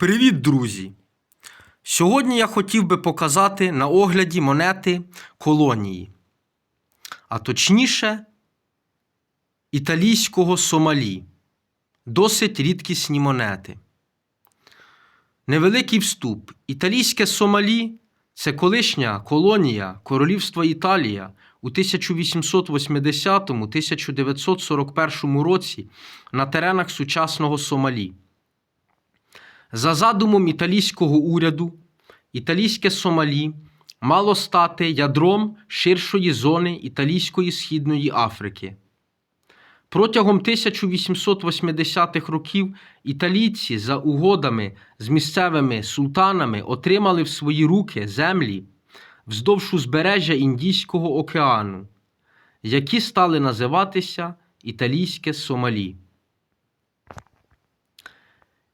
Привіт, друзі! Сьогодні я хотів би показати на огляді монети колонії, а точніше, італійського Сомалі. Досить рідкісні монети. Невеликий вступ. Італійське Сомалі це колишня колонія Королівства Італія у 1880-1941 році на теренах сучасного Сомалі. За задумом італійського уряду, італійське Сомалі мало стати ядром ширшої зони Італійської Східної Африки. Протягом 1880-х років італійці за угодами з місцевими султанами отримали в свої руки землі вздовж узбережжя Індійського океану, які стали називатися Італійське Сомалі.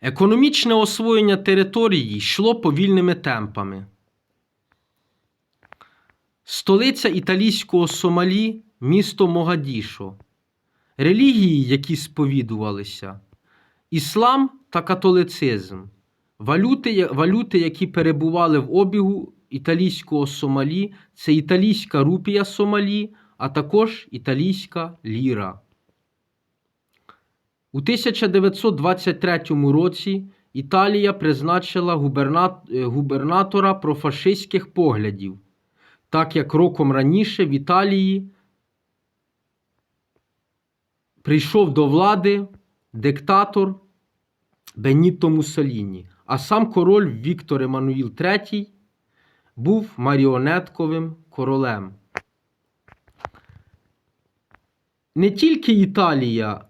Економічне освоєння території йшло повільними темпами. Столиця італійського Сомалі місто Могадішо. Релігії, які сповідувалися, іслам та католицизм, валюти, валюти, які перебували в обігу італійського Сомалі, це італійська рупія Сомалі, а також італійська ліра. У 1923 році Італія призначила е, губернатора профашистських поглядів, так як роком раніше в Італії прийшов до влади диктатор Беніто Муссоліні, а сам король Віктор Еммануїл III був маріонетковим королем. Не тільки Італія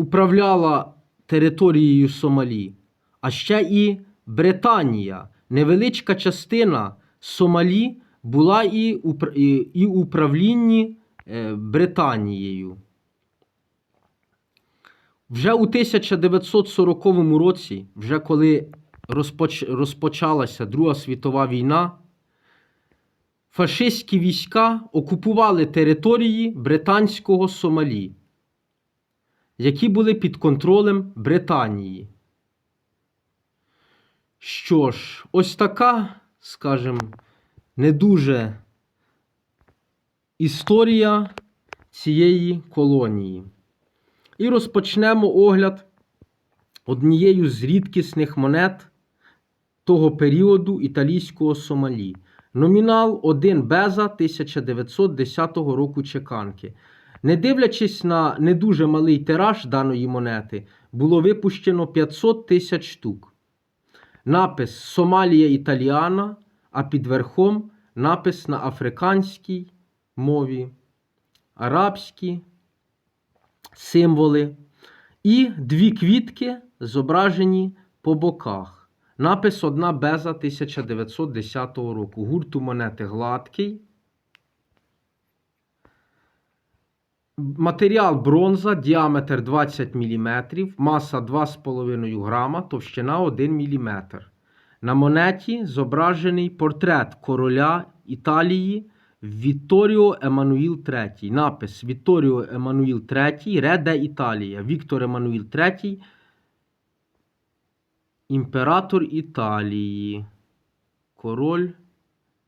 управляла територією Сомалі, а ще і Британія. Невеличка частина Сомалі була і, і управлінні е, Британією. Вже у 1940 році, вже коли розпоч... розпочалася Друга світова війна, фашистські війська окупували території британського Сомалі які були під контролем Британії. Що ж, ось така, скажімо, не дуже історія цієї колонії. І розпочнемо огляд однією з рідкісних монет того періоду італійського Сомалі. Номінал 1 Беза 1910 року чеканки. Не дивлячись на не дуже малий тираж даної монети, було випущено 500 тисяч штук. Напис Сомалія Італіана, а під верхом напис на африканській мові, арабські символи. І дві квітки зображені по боках. Напис одна беза 1910 року. Гурту монети гладкий. Матеріал бронза, діаметр 20 мм, маса 2,5 грама, товщина 1 мм. На монеті зображений портрет короля Італії Вітторіо Еммануїл III. Напис Вітторіо Еммануїл III, Ре де Італія. Віктор Еммануїл III, імператор Італії. Король,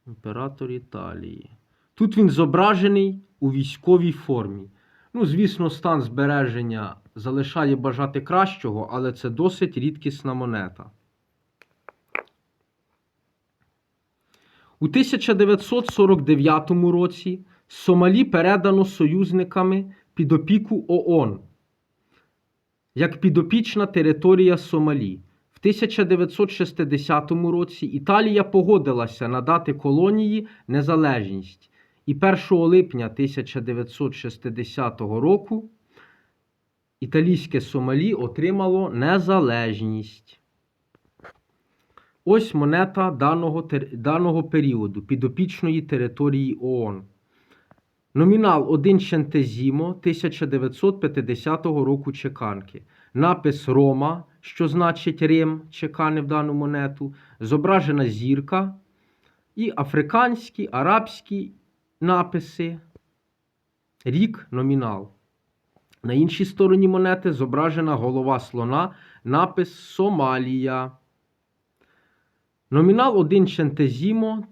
імператор Італії. Тут він зображений у військовій формі. Ну, звісно, стан збереження залишає бажати кращого, але це досить рідкісна монета. У 1949 році Сомалі передано союзниками під опіку ООН як підопічна територія Сомалі. В 1960 році Італія погодилася надати колонії незалежність. І 1 липня 1960 року італійське Сомалі отримало незалежність. Ось монета даного, даного періоду підопічної території ООН. Номінал 1 Чентезімо 1950 року чеканки. Напис Рома, що значить Рим, чеканив дану монету. Зображена зірка. І африканські, арабські написи. Рік номінал. На іншій стороні монети зображена голова слона, напис Сомалія. Номінал 1 чентезімо.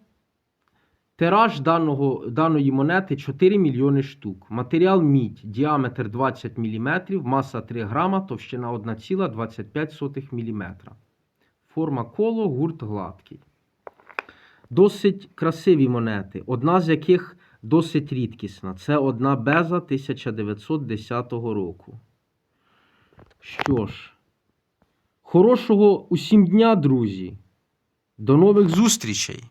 Тираж даного, даної монети 4 мільйони штук. Матеріал мідь, діаметр 20 мм, маса 3 грама, товщина 1,25 мм. Форма коло, гурт гладкий. Досить красиві монети, одна з яких досить рідкісна. Це одна беза 1910 року. Що ж, хорошого усім дня, друзі. До нових зустрічей!